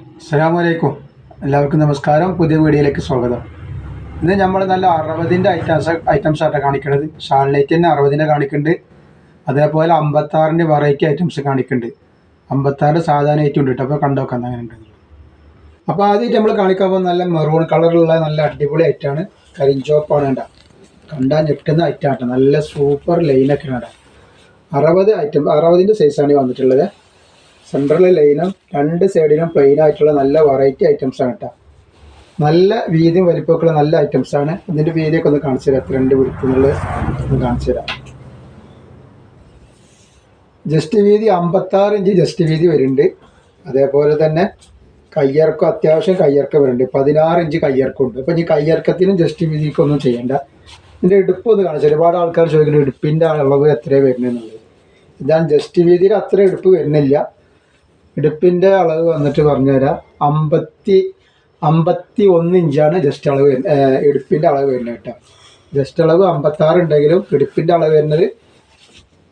അസ്സലാമലൈക്കും. എല്ലാവർക്കും നമസ്കാരം. പുതിയ വീഡിയോയിലേക്ക് സ്വാഗതം. ഇന്ന് നമ്മൾ നല്ല അറുപതിന്റെ ഐറ്റംസ് ഐറ്റംസ് ആയിട്ടാണ് കാണിക്കുന്നത്. ഷാൾലൈറ്റ് തന്നെ അറുപതിന്റെ കാണിക്കുന്നുണ്ട്. അതേപോലെ അമ്പത്താറിന്റെ വെറൈറ്റി ഐറ്റംസ് കാണിക്കുന്നുണ്ട്. അമ്പത്താറ് സാധാരണ ഐറ്റം ഉണ്ട് അപ്പോൾ കണ്ടോക്കാം അങ്ങനെ ഉണ്ട് അപ്പോൾ ആദ്യമായിട്ട് നമ്മൾ കാണിക്കാൻ പോകുന്ന നല്ല മെറൂൺ കളറുള്ള നല്ല അടിപൊളി ഐറ്റമാണ് കരിഞ്ചോപ്പാണ് കണ്ട കണ്ടാൽ ഞെട്ടുന്ന ഐറ്റം ആട്ടോ. നല്ല സൂപ്പർ ലൈനൊക്കെ കണ്ട അറുപത് ഐറ്റം അറുപതിന്റെ സൈസാണ് വന്നിട്ടുള്ളത്. സെൻട്രൽ ലൈനും രണ്ട് സൈഡിലും പ്ലെയിൻ ആയിട്ടുള്ള നല്ല വെറൈറ്റി ഐറ്റംസ് ആണ് കേട്ടോ നല്ല വീതിയും വലിപ്പമൊക്കെയുള്ള നല്ല ഐറ്റംസ് ആണ്. ഇതിന്റെ വീതിയൊക്കെ ഒന്ന് കാണിച്ചു തരാം. രണ്ട് പിടിക്കുന്നുള്ളത് ഒന്ന് കാണിച്ചു തരാം. ജസ്റ്റ് വീതി അമ്പത്താറ് ഇഞ്ച് ജസ്റ്റ് വീതി വരുന്നുണ്ട്. അതേപോലെ തന്നെ കയ്യിറക്കം അത്യാവശ്യം കയ്യിറക്കം വരുന്നുണ്ട്. പതിനാറ് ഇഞ്ച് കയ്യിറക്കമുണ്ട് അപ്പം ഇനി കയ്യിറക്കത്തിനും ജസ്റ്റ് വീതിക്കൊന്നും ചെയ്യേണ്ട. ഇതിന്റെ ഇടുപ്പ് ഒന്ന് കാണിച്ചു ഒരുപാട് ആൾക്കാർ ചോദിക്കുന്നത് ഇടുപ്പിന്റെ അളവ് എത്രയാണ് വരുന്നത് എന്നുള്ളത് ഇതാണ് ജസ്റ്റ് വീതിയിൽ അത്ര ഇടുപ്പ് വരുന്നില്ല. ഇടുപ്പിന്റെ അളവ് വന്നിട്ട് പറഞ്ഞുതരാം. അമ്പത്തി അമ്പത്തി ഒന്ന് ഇഞ്ചാണ് ജസ്റ്റ് അളവ് ഇടുപ്പിന്റെ അളവ് വരുന്നത് കേട്ടോ. ജസ്റ്റ് അളവ് അമ്പത്താറ് ഉണ്ടെങ്കിലും ഇടുപ്പിന്റെ അളവ് വരുന്നത്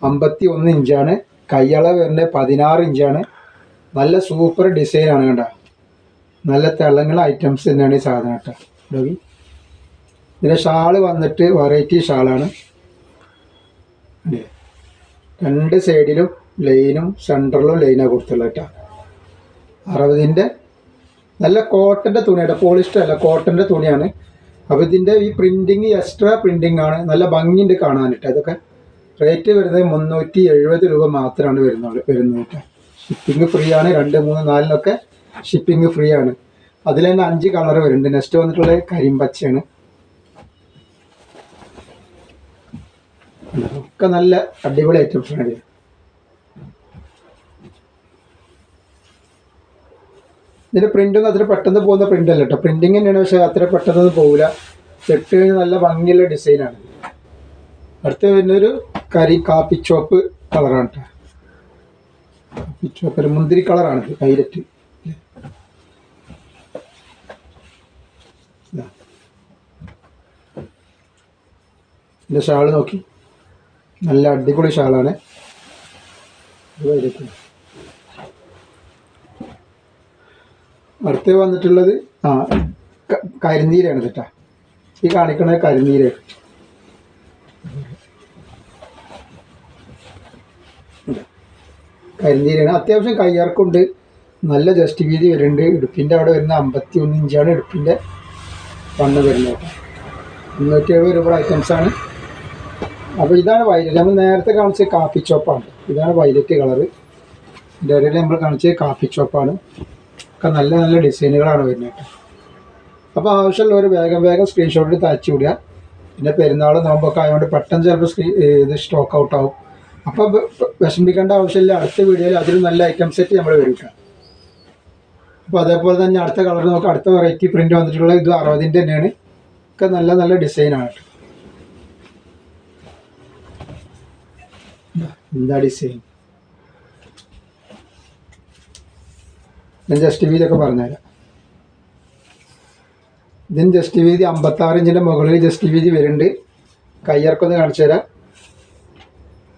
അമ്പത്തി ഒന്ന് ഇഞ്ചാണ് കൈയളവ് വരുന്നത് പതിനാറ് ഇഞ്ചാണ്. നല്ല സൂപ്പർ ഡിസൈനാണ് കേട്ടോ നല്ല തിളങ്ങുള്ള ഐറ്റംസ് തന്നെയാണ് ഈ സാധനം കേട്ടോ. ഇടവി ഇതിന്റെ ഷാൾ വന്നിട്ട് വെറൈറ്റി ഷാളാണ്. രണ്ട് സൈഡിലും ലൈനും സെന്ററിലും ലൈനാണ് കൊടുത്തുള്ളത് കേട്ടോ. അറുപതിന്റെ നല്ല കോട്ടന്റെ തുണിയാണ് പോളിസ്റ്റർ അല്ല കോട്ടന്റെ തുണിയാണ്. അപ്പോൾ ഇതിന്റെ ഈ പ്രിന്റിങ് എക്സ്ട്രാ പ്രിന്റിങ് ആണ്. നല്ല ഭംഗിയുണ്ട് കാണാനിട്ട് അതൊക്കെ റേറ്റ് വരുന്നത് മുന്നൂറ്റി എഴുപത് രൂപ മാത്രമാണ് വരുന്നത് വരുന്നത് കേട്ടോ. ഷിപ്പിംഗ് ഫ്രീ ആണ്. രണ്ട് മൂന്ന് നാലിനൊക്കെ ഷിപ്പിംഗ് ഫ്രീ ആണ്. അതിൽ തന്നെ അഞ്ച് കളർ വരുന്നുണ്ട്. നെക്സ്റ്റ് വന്നിട്ടുള്ളത് കരിമ്പച്ചയാണ്. ഒക്കെ നല്ല അടിപൊളി ഐറ്റംസ് ആണ് ഇത്. ഒന്നും പ്രിന്റൊന്നും അത്ര പെട്ടെന്ന് പോകുന്ന പ്രിന്റ് അല്ല കേട്ടോ പ്രിന്റിങ് തന്നെയാണ് പക്ഷെ അത്ര പെട്ടെന്നൊന്നും പോകില്ല ചെട്ട് കഴിഞ്ഞാൽ നല്ല ഭംഗിയുള്ള ഡിസൈനാണ് അടുത്ത വരുന്നൊരു കരി കാപ്പി ചോപ്പ് കളറാണ് കേട്ടോ മുന്തിരി കളറാണ് ഇത് എന്റെ ഷാൾ നോക്കി. നല്ല അടിപൊളി ഷാളാണ്. ഇത് violet ആണ്. അടുത്ത് വന്നിട്ടുള്ളത് ആ കരിനീരാണ് ചേട്ടാ ഈ കാണിക്കണത് കരിനീര്. കരിനീരാണ്. അത്യാവശ്യം കയ്യാർക്കുണ്ട് നല്ല ജസ്റ്റ് വീതി വരുന്നുണ്ട്. ഇടുപ്പിന്റെ അവിടെ വരുന്ന അമ്പത്തി ഒന്ന് ഇഞ്ചാണ് ഇടുപ്പിന്റെ വണ്ണ് വരുന്നത് മുന്നൂറ്റി എഴുപത് രൂപ ഐറ്റംസ് ആണ്. അപ്പോൾ ഇതാണ് വയലറ്റ് നമ്മൾ നേരത്തെ കാണിച്ച കാപ്പി ചോപ്പാണ്. ഇതാണ് വയലറ്റ് കളറ്. ഇതിന്റെ ഇടയിൽ നമ്മൾ കാണിച്ചത് കാപ്പി ചോപ്പാണ്. ഒക്കെ നല്ല നല്ല ഡിസൈനുകളാണ് വരുന്നത്. അപ്പോൾ ആവശ്യമുള്ളവർ വേഗം വേഗം സ്ക്രീൻഷോട്ടിൽ എടുത്ത് അയച്ചു വിടുക. പിന്നെ പെരുന്നാൾ നോമ്പൊക്കെ ആയതുകൊണ്ട് പെട്ടെന്ന് ചിലപ്പോൾ സ്ക്രീ ഇത് സ്റ്റോക്ക് ഔട്ട് ആവും. അപ്പോൾ വിഷമിക്കേണ്ട ആവശ്യമില്ല. അടുത്ത വീഡിയോയിൽ അതിലും നല്ല ഐറ്റം സെറ്റ് നമ്മൾ വരും അപ്പോൾ അതേപോലെ തന്നെ അടുത്ത കളർ നോക്കാം. അടുത്ത വെറൈറ്റി പ്രിന്റ് വന്നിട്ടുള്ള ഇത് അറുപതിന്റെ തന്നെയാണ്. ഒക്കെ നല്ല നല്ല ഡിസൈനാണ് എന്താ ഡിസൈൻ ഞാൻ ജസ്റ്റ് വീതിയൊക്കെ പറഞ്ഞുതരാം. ഇതിന് ജസ്റ്റ് വീതി അമ്പത്താറ് ഇഞ്ചിന്റെ മുകളിൽ ജസ്റ്റ് വീതി വരുന്നുണ്ട്. കയ്യിറക്കൊന്ന് കാണിച്ചു തരാം.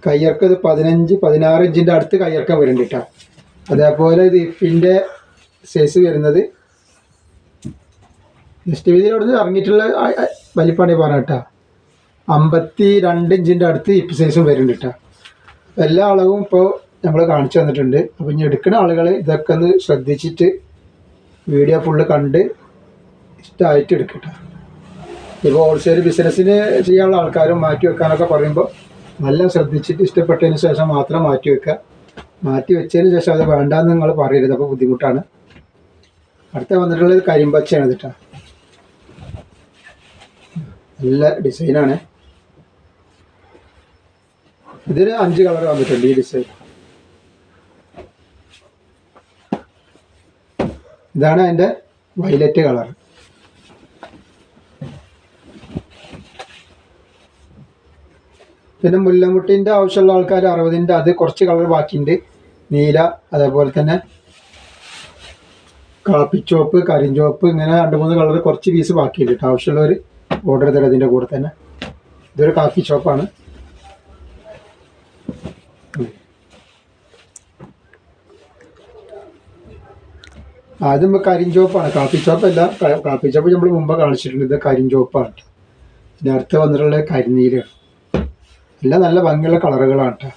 കയ്യിറക്കം ഇത് പതിനഞ്ച് പതിനാറ് ഇഞ്ചിന്റെ അടുത്ത് കയ്യിറക്കം വരുന്നുണ്ട് കേട്ടോ. അതേപോലെ ഇത് ഇപ്പിന്റെ സൈസ് വരുന്നത് ജസ്റ്റ് വീതിയിൽ അവിടുന്ന് ഇറങ്ങിയിട്ടുള്ള വലിപ്പാണ് പറഞ്ഞ കേട്ടോ. അമ്പത്തി രണ്ട് ഇഞ്ചിന്റെ അടുത്ത് ഇപ്പ് സൈസും വരുന്നുണ്ട് കേട്ടോ. എല്ലാ അളവും ഇപ്പോൾ നമ്മൾ കാണിച്ചു തന്നിട്ടുണ്ട്. അപ്പോൾ ഇനി എടുക്കുന്ന ആളുകൾ ഇതൊക്കെ ഒന്ന് ശ്രദ്ധിച്ചിട്ട് വീഡിയോ ഫുള്ള് കണ്ട് ഇഷ്ടമായിട്ട് എടുക്കട്ടെ. ഇപ്പോൾ ഹോൾസെയിൽ ബിസിനസ്സിന് ചെയ്യാനുള്ള ആൾക്കാരും മാറ്റി വെക്കാനൊക്കെ പറയുമ്പോൾ നല്ല ശ്രദ്ധിച്ചിട്ട് ഇഷ്ടപ്പെട്ടതിന് ശേഷം മാത്രം മാറ്റി വെക്കുക മാറ്റി വെച്ചതിന് ശേഷം അത് വേണ്ടാന്ന് നിങ്ങൾ പറയരുത്. അപ്പോൾ ബുദ്ധിമുട്ടാണ്. അടുത്ത വന്നിട്ടുള്ളത് കരിമ്പച്ചയാണ് കേട്ടോ നല്ല ഡിസൈനാണ് ഇതിന് അഞ്ച് കളർ വന്നിട്ടുണ്ട് ഈ ഡിസൈൻ ഇതാണ് അതിന്റെ വയലറ്റ് കളർ പിന്നെ മുല്ലമുട്ടിന്റെ ആവശ്യമുള്ള ആൾക്കാർ അറുപതിന്റെ അത് കുറച്ച് കളർ ബാക്കിയുണ്ട്. നീല അതേപോലെ തന്നെ കാപ്പിച്ചോപ്പ് കരിഞ്ചോപ്പ് ഇങ്ങനെ രണ്ട് മൂന്ന് കളർ കുറച്ച് പീസ് ബാക്കിയുണ്ട് കേട്ടോ. ആവശ്യമുള്ളവർ ഓർഡർ തരാം കൂടെ തന്നെ. ഇതൊരു കാപ്പി ചോപ്പാണ് നമ്മൾ കരിഞ്ചോപ്പാണ് കാപ്പി ചോപ്പല്ല ക- കാപ്പി ചോപ്പ് നമ്മൾ മുമ്പ് കാണിച്ചിട്ടുണ്ട്. ഇത് കരിഞ്ചോപ്പാണ് പിന്നെ അടുത്ത് വന്നിട്ടുള്ള കരിനീരാണ്. എല്ലാം നല്ല ഭംഗിയുള്ള കളറുകളാണ് കേട്ടോ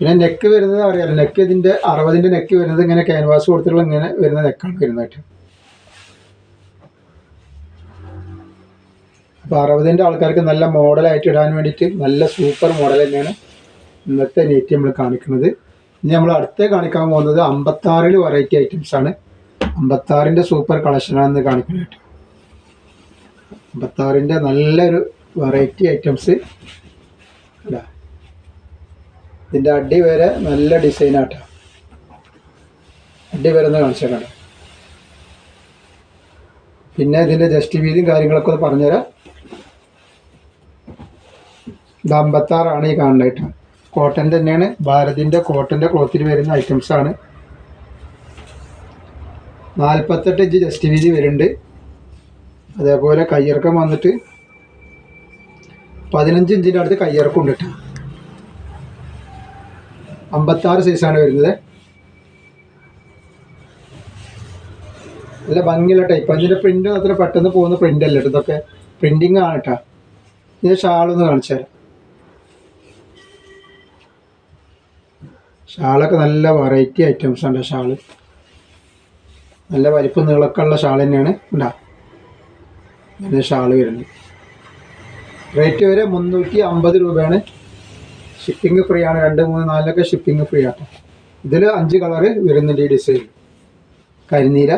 പിന്നെ നെക്ക് വരുന്നത് അറിയാലോ. നെക്ക് ഇതിന്റെ അറുപതിന്റെ നെക്ക് വരുന്നത് ഇങ്ങനെ ക്യാൻവാസ് കൊടുത്തിട്ടുള്ള ഇങ്ങനെ വരുന്ന നെക്കാണ് വരുന്നത് അപ്പോൾ അറുപതിന്റെ ആൾക്കാർക്ക് നല്ല മോഡലായിട്ട് ഇടാൻ വേണ്ടിയിട്ട് നല്ല സൂപ്പർ മോഡൽ തന്നെയാണ് ഇന്നത്തെ നെറ്റ് നമ്മൾ കാണിക്കുന്നത്. ഇനി നമ്മൾ അടുത്ത കാണിക്കാൻ പോകുന്നത് അമ്പത്താറിൽ വെറൈറ്റി ഐറ്റംസ് ആണ്. അമ്പത്താറിന്റെ സൂപ്പർ കളക്ഷനാണെന്ന് കാണിക്കാനായിട്ട് അമ്പത്താറിന്റെ നല്ലൊരു വെറൈറ്റി ഐറ്റംസ് അല്ല ഇതിന്റെ അടി വരെ നല്ല ഡിസൈനാട്ടോ അടി വരെ ഒന്ന് കാണിച്ചേക്കാം പിന്നെ ഇതിന്റെ ജസ്റ്റ് വീതിയും കാര്യങ്ങളൊക്കെ ഒന്ന് പറഞ്ഞുതരാം. ഇത് അമ്പത്താറാണ് ഈ കാണുന്നത് കേട്ടോ. കോട്ടൺ തന്നെയാണ്. ഭാരതിന്റെ കോട്ടന്റെ ക്ലോത്തിൽ വരുന്ന ഐറ്റംസ് ആണ്. നാൽപ്പത്തെട്ട് ഇഞ്ച് ജസ്റ്റ് വീതി വരുന്നുണ്ട്. അതേപോലെ കയ്യിറക്കം വന്നിട്ട് പതിനഞ്ച് ഇഞ്ചിന്റെ അടുത്ത് കയ്യിറക്കം ഉണ്ട് കേട്ടോ അമ്പത്താറ് സൈസാണ് വരുന്നത്. നല്ല ഭംഗിയുള്ള ടൈപ്പ് അതിന്റെ പ്രിന്റ് അത്ര പെട്ടെന്ന് പോകുന്ന പ്രിന്റ് അല്ല ഇതൊക്കെ. പ്രിന്റിങ് ആണ് കേട്ടോ ഇത് ഷാളൊന്ന് കാണിച്ചു തരാം ഷാളൊക്കെ നല്ല വെറൈറ്റി ഐറ്റംസ് ഉണ്ട് ഷാൾ. നല്ല വലിപ്പ് നീളൊക്കെ ഉള്ള ഷാൾ തന്നെയാണ്. ഉണ്ടാ ഷാൾ വരുന്നത്. റേറ്റ് വരെ മുന്നൂറ്റി അമ്പത് രൂപയാണ്. ഷിപ്പിംഗ് ഫ്രീ ആണ്. രണ്ട് മൂന്ന് നാലിലൊക്കെ ഷിപ്പിംഗ് ഫ്രീ ആട്ടോ ഇതിൽ അഞ്ച് കളറ് വരുന്നുണ്ട് ഈ ഡിസൈൻ കരിനീര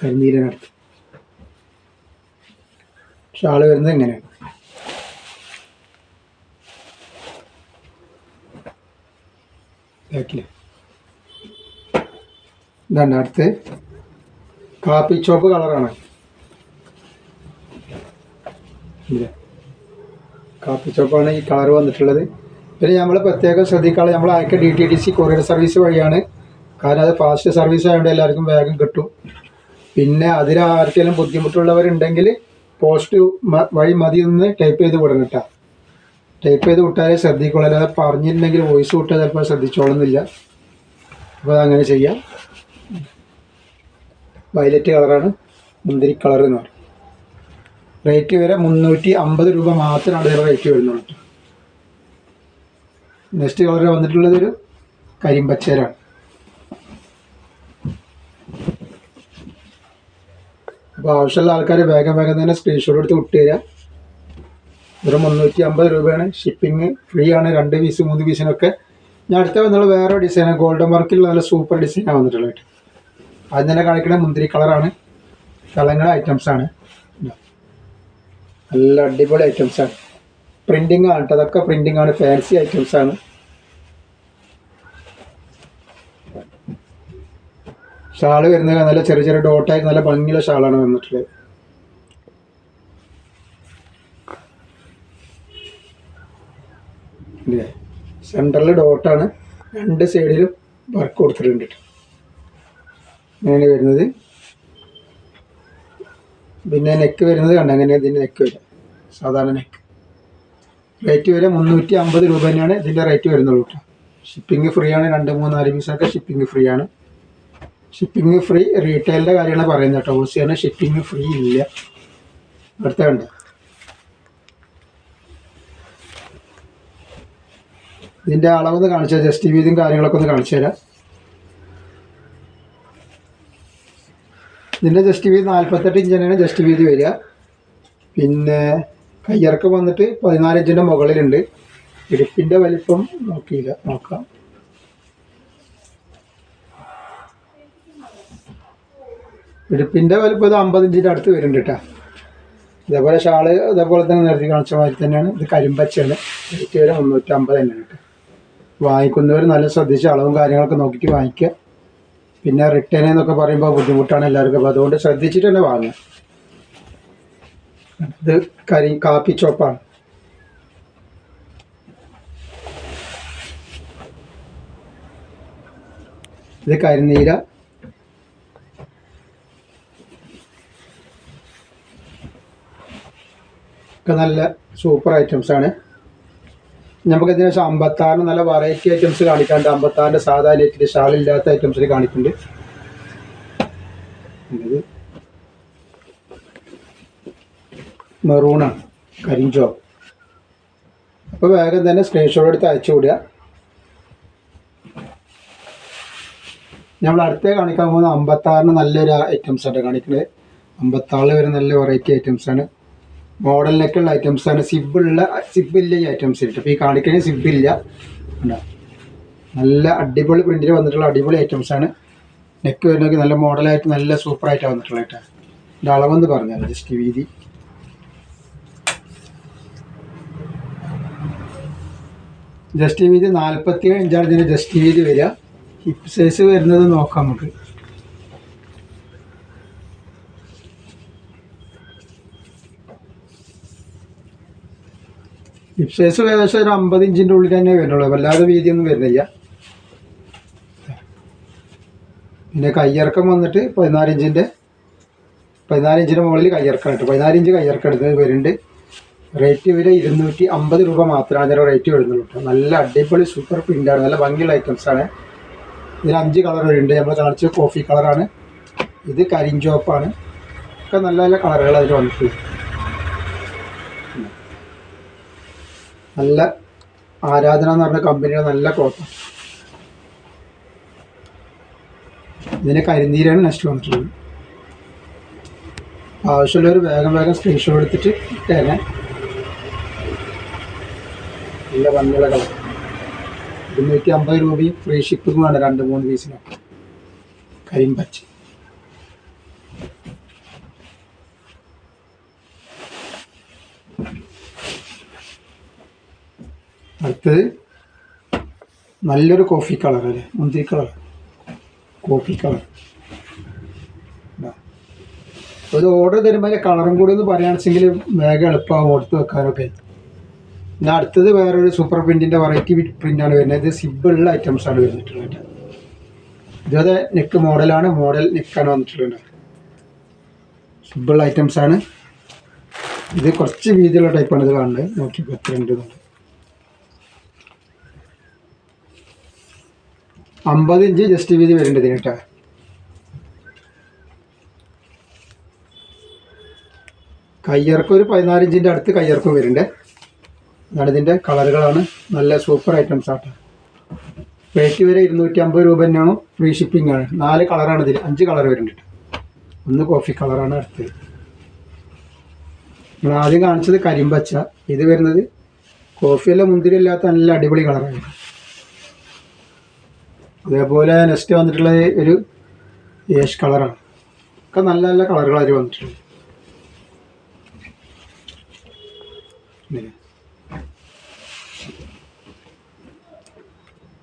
കരിനീരനടുത്ത് ഷാൾ വരുന്നത് എങ്ങനെയാണ് ബാക്കിൽ ഇതാണ് അടുത്ത്. കാപ്പി ചോപ്പ് കളറാണ്. കാപ്പി ചോപ്പാണ് ഈ കളർ വന്നിട്ടുള്ളത്. പിന്നെ നമ്മൾ പ്രത്യേകം ശ്രദ്ധിക്കാതെ നമ്മൾ അയക്ക D T D C courier service വഴിയാണ്. കാരണം അത് ഫാസ്റ്റ് സർവീസ് ആയതുകൊണ്ട് എല്ലാവർക്കും വേഗം കിട്ടും. പിന്നെ അതിൽ ആർക്കെങ്കിലും ബുദ്ധിമുട്ടുള്ളവരുണ്ടെങ്കിൽ പോസ്റ്റ് വഴി മതി ടൈപ്പ് ചെയ്ത് വിടണം കേട്ടോ ടൈപ്പ് ചെയ്ത് വിട്ടാലേ ശ്രദ്ധിക്കുള്ളൂ. അല്ലാതെ പറഞ്ഞിട്ടുണ്ടെങ്കിൽ വോയിസ് വിട്ടാൽ ചിലപ്പോൾ ശ്രദ്ധിച്ചോളുന്നില്ല. അപ്പോൾ അതങ്ങനെ ചെയ്യാം. വയലറ്റ് കളറാണ് മുന്തിരി കളർ എന്ന് പറയും. റേറ്റ് വരെ മുന്നൂറ്റി അമ്പത് രൂപ മാത്രമാണ് ഇതിന്റെ റേറ്റ് വരുന്നുള്ളൂ നെക്സ്റ്റ് കളർ വന്നിട്ടുള്ളത് ഒരു കരിമ്പച്ചേരാണ്. അപ്പോൾ ആവശ്യമുള്ള ആൾക്കാർ വേഗം വേഗം തന്നെ സ്ക്രീൻഷോട്ട് എടുത്ത് വിട്ട് തരാം വെറും മുന്നൂറ്റി അമ്പത് രൂപയാണ്. ഷിപ്പിംഗ് ഫ്രീ ആണ്. രണ്ട് പീസ് മൂന്ന് പീസിനൊക്കെ ഞാൻ അടുത്ത വന്നുള്ള വേറെ ഡിസൈനാണ് ഗോൾഡൻ വർക്കിൽ നല്ല സൂപ്പർ ഡിസൈനാണ് വന്നിട്ടുള്ളത് അത് തന്നെ കാണിക്കുന്ന മുന്തിരി കളറാണ് കളങ്ങൾ ഐറ്റംസ് ആണ്. നല്ല അടിപൊളി ഐറ്റംസ് ആണ്. പ്രിന്റിംഗ് ആണ് അതൊക്കെ പ്രിന്റിംഗ് ആണ്. ഫാൻസി ഐറ്റംസ് ആണ്. ഷാൾ വരുന്നത് നല്ല ചെറിയ ചെറിയ ഡോട്ടായി നല്ല ഭംഗിയുള്ള ഷാളാണ് വന്നിട്ടുള്ളത്. സെന്ററിൽ ഡോട്ടാണ് രണ്ട് സൈഡിലും വർക്ക് കൊടുത്തിട്ടുണ്ട് ട്ടോ. ഇങ്ങനെയാണ് വരുന്നത്. പിന്നെ നെക്ക് വരുന്നത് കണ്ട? അങ്ങനെ ഇതിന്റെ നെക്ക് വരിക? സാധാരണ നെക്ക് റേറ്റ് വരെ മുന്നൂറ്റി അമ്പത് രൂപ തന്നെയാണ് ഇതിന്റെ റേറ്റ് വരുന്നുള്ളൂ കേട്ടോ ഷിപ്പിംഗ് ഫ്രീ ആണ്. രണ്ട് മൂന്ന് നാല് പീസൊക്കെ ഷിപ്പിംഗ് ഫ്രീ ആണ്. ഷിപ്പിംഗ് ഫ്രീ റീറ്റെയിലിന്റെ കാര്യമാണ് പറയുന്നത് കേട്ടോ ഓസിയാണ് ഷിപ്പിംഗ് ഫ്രീ ഇല്ല. അടുത്ത കണ്ട? ഇതിന്റെ അളവൊന്ന് കാണിച്ചാൽ ജസ്റ്റ് വീതിയും കാര്യങ്ങളൊക്കെ ഒന്ന് കാണിച്ചു തരാം. ഇതിന്റെ ജസ്റ്റ് വീതി നാൽപ്പത്തെട്ട് ഇഞ്ച് തന്നെയാണ് ജസ്റ്റ് വീതി വരിക. പിന്നെ കയ്യിറക്കം വന്നിട്ട് പതിനാല് ഇഞ്ചിന്റെ മുകളിലുണ്ട്. ഇടുപ്പിന്റെ വലിപ്പം നോക്കിയില്ല. നോക്കാം. ഇടുപ്പിന്റെ വലിപ്പം ഇത് അമ്പത് ഇഞ്ചിന്റെ അടുത്ത് വരുന്നുണ്ട് കേട്ടോ. ഇതേപോലെ ഷാൾ ഇതേപോലെ തന്നെ നേരത്തെ കാണിച്ച മാതിരി തന്നെയാണ്. ഇത് കരിമ്പച്ചയാണ്. റേറ്റ് വരെ മുന്നൂറ്റമ്പത് തന്നെയാണ് കേട്ടോ. വാങ്ങിക്കുന്നവർ നല്ല ശ്രദ്ധിച്ച് അളവും കാര്യങ്ങളൊക്കെ നോക്കിയിട്ട് വാങ്ങിക്കുക. പിന്നെ റിട്ടേൺ എന്നൊക്കെ പറയുമ്പോൾ ബുദ്ധിമുട്ടാണ് എല്ലാവർക്കും. അപ്പോൾ അതുകൊണ്ട് ശ്രദ്ധിച്ചിട്ട് തന്നെ വാങ്ങുക. ഇത് കരി കാപ്പി ചോപ്പാണ്. ഇത് കരിനീര. ഒക്കെ നല്ല സൂപ്പർ ഐറ്റംസ് ആണ് നമുക്ക് ഇതിന് അമ്പത്താറ് നല്ല വെറൈറ്റി ഐറ്റംസ് കാണിക്കാണ്ട് അമ്പത്താറിന്റെ സാധാ നെറ്റിൽ ഷാളില്ലാത്ത ഐറ്റംസിൽ കാണിക്കുന്നുണ്ട്. മെറൂണാണ് കരിഞ്ചോ. അപ്പോൾ വേഗം തന്നെ സ്ക്രീൻഷോട്ട് എടുത്ത് അയച്ചു നമ്മൾ അടുത്തേ കാണിക്കാൻ പോകുന്ന അമ്പത്താറിന് നല്ലൊരു ഐറ്റംസ് ആണ് കാണിക്കുന്നത് അമ്പത്താറിൽ വരെ നല്ല വെറൈറ്റി ഐറ്റംസ് ആണ് മോഡലിനൊക്കെയുള്ള ഐറ്റംസ് ആണ്. സിബുള്ള സിബില്ല ഈ ഐറ്റംസ് അപ്പോൾ ഈ കാണിക്കാൻ സിബില്ല നല്ല അടിപൊളി പ്രിന്റിൽ വന്നിട്ടുള്ള അടിപൊളി ഐറ്റംസ് ആണ്. നെക്ക് വരുന്നൊക്കെ നല്ല മോഡലായിട്ട് നല്ല സൂപ്പറായിട്ട് വന്നിട്ടുള്ള കേട്ടോ ഇതിന്റെ അളവെന്ന് പറഞ്ഞാൽ ജസ്റ്റ് വീതി. ജസ്റ്റ് വീതി നാൽപ്പത്തി ഏഴ് ഇഞ്ചാണ് ഇതിന്റെ ജസ്റ്റ് വീതി വരിക. ഹിപ്പ് സൈസ് വരുന്നത് നോക്കാം നമുക്ക്. സൈസ് ഏകദേശം ഒരു അമ്പത് ഇഞ്ചിന്റെ ഉള്ളിൽ തന്നെ വരുന്നുള്ളൂ. വല്ലാതെ വീതിയൊന്നും വരുന്നില്ല. പിന്നെ കയ്യിറക്കം വന്നിട്ട് പതിനാല് ഇഞ്ചിന്റെ പതിനാല് ഇഞ്ചിന്റെ മുകളിൽ കയ്യിറക്കം ഇട്ട്. പതിനാല് ഇഞ്ച് കയ്യിറക്കം എടുത്തത് വരുന്നുണ്ട്. റേറ്റ് ഇവർ ഇരുന്നൂറ്റി അമ്പത് രൂപ മാത്രമാണ് ഇതിന്റെ റേറ്റ് വരുന്നുള്ളൂ നല്ല അടിപൊളി സൂപ്പർ പ്രിന്റാണ് നല്ല ഭംഗിയുള്ള ഐറ്റംസ് ആണ്. ഇതിൽ അഞ്ച് കളർ വരുന്നുണ്ട്. നമ്മൾ കാണിച്ച കോഫി കളറാണ് ഇത് കരിഞ്ചോപ്പാണ്. ഒക്കെ നല്ല നല്ല കളറുകൾ അതിൽ വന്നിട്ടുള്ളത്. നല്ല ആരാധന എന്ന് പറഞ്ഞ കമ്പനിയുടെ നല്ല ക്ലോത്ത് ഇതിന് കരിനീരാണ് നെക്സ്റ്റ് വന്നിട്ടുള്ളത്. ആവശ്യമുള്ളവർ വേഗം വേഗം സ്ക്രീൻഷോട്ട് എടുത്തിട്ട് ഇട്ടേനെ. നല്ല കളർ ഇരുന്നൂറ്റി അമ്പത് രൂപയും ഫ്രീ ഷിപ്പിങ്ങുമാണ് രണ്ട് മൂന്ന് പീസിനൊക്കെ കരിമ്പച്ച. അടുത്തത് നല്ലൊരു കോഫി കളർ അല്ലേ? മുന്തിരി കളർ കോഫി കളർ ഒരു ഓർഡർ തരുമ്പോൾ അതിന്റെ കളറും കൂടി ഒന്ന് പറയുകയാണെന്നുവെച്ചെങ്കിൽ വേഗം എളുപ്പമാകും കൊടുത്ത് വെക്കാനൊക്കെ. പിന്നെ അടുത്തത് വേറൊരു സൂപ്പർ പ്രിന്റിന്റെ വെറൈറ്റി പ്രിന്റാണ് വരുന്നത്. ഇത് ഐറ്റംസ് ആണ് വരുന്നിട്ടുള്ളത് ഇതേ നെക്ക് മോഡലാണ് മോഡൽ നെക്കാണ് വന്നിട്ടുള്ളത്. സിബിൾ ഐറ്റംസ് ആണ്. ഇത് കുറച്ച് വീതിയുള്ള ടൈപ്പാണ് ഇത് കാണുന്നത്. നോക്കിയപ്പോൾ എത്ര ഉണ്ട് എന്നുള്ളത്. അമ്പത് ഇഞ്ച് ജസ്റ്റ് വീതി വരുന്നുണ്ട് ഇതിന് കേട്ടോ കയ്യിറക്കം ഒരു പതിനാല് ഇഞ്ചിന്റെ അടുത്ത് കയ്യിറക്കം വരുന്നുണ്ട് അതാണ് ഇതിന്റെ കളറുകളാണ്. നല്ല സൂപ്പർ ഐറ്റംസ് ആട്ടോ. റേറ്റ് വരെ ഇരുന്നൂറ്റി അമ്പത് രൂപ തന്നെയാണ് ഫ്രീ ഷിപ്പിംഗ് ആണ്. നാല് കളറാണ് ഇതിൽ അഞ്ച് കളർ വരുന്നുണ്ട് ഒന്ന് കോഫി കളറാണ് അടുത്തത് നമ്മൾ ആദ്യം കാണിച്ചത് കരിമ്പച്ച. ഇത് വരുന്നത് കോഫിയെല്ലാം മുന്തിരി ഇല്ലാത്ത നല്ല അടിപൊളി കളറാണ് അതേപോലെ നെക്സ്റ്റ് വന്നിട്ടുള്ള ഒരു ഏഷ് കളറാണ് ഒക്കെ നല്ല നല്ല കളറുകളായിട്ട് വന്നിട്ടുണ്ട്.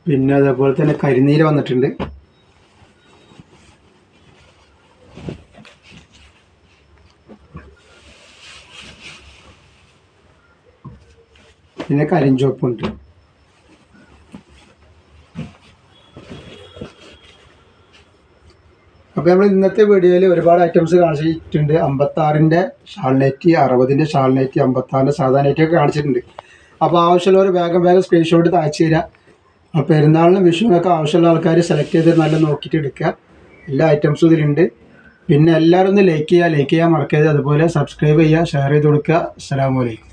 പിന്നെ അതേപോലെ തന്നെ കരിനീര് വന്നിട്ടുണ്ട്. പിന്നെ കരിഞ്ചോപ്പുണ്ട് അപ്പോൾ നമ്മൾ ഇന്നത്തെ വീഡിയോയിൽ ഒരുപാട് ഐറ്റംസ് കാണിച്ചിട്ടുണ്ട്. അമ്പത്താറിന്റെ ഷാൾനൈറ്റി അറുപതിന്റെ ഷാൾനൈറ്റി അമ്പത്താറിന്റെ സാധാ നൈറ്റി ഒക്കെ കാണിച്ചിട്ടുണ്ട്. അപ്പോൾ ആവശ്യമുള്ളവർ വേഗം വേഗം സ്ക്രീൻഷോട്ട് അയച്ചു തരിക അപ്പോൾ പെരുന്നാളിനും വിഷുവിനൊക്കെ ആവശ്യമുള്ള ആൾക്കാർ സെലക്ട് ചെയ്ത് നല്ല നോക്കിയിട്ട് എടുക്കുക. എല്ലാ ഐറ്റംസും ഇതിലുണ്ട്. പിന്നെ എല്ലാവരും ഒന്ന് ലൈക്ക് ചെയ്യുക ലൈക്ക് ചെയ്യാൻ മറക്കരുത്. അതുപോലെ സബ്സ്ക്രൈബ് ചെയ്യുക ഷെയർ ചെയ്ത് കൊടുക്കുക. അസ്സാം അലൈക്കും.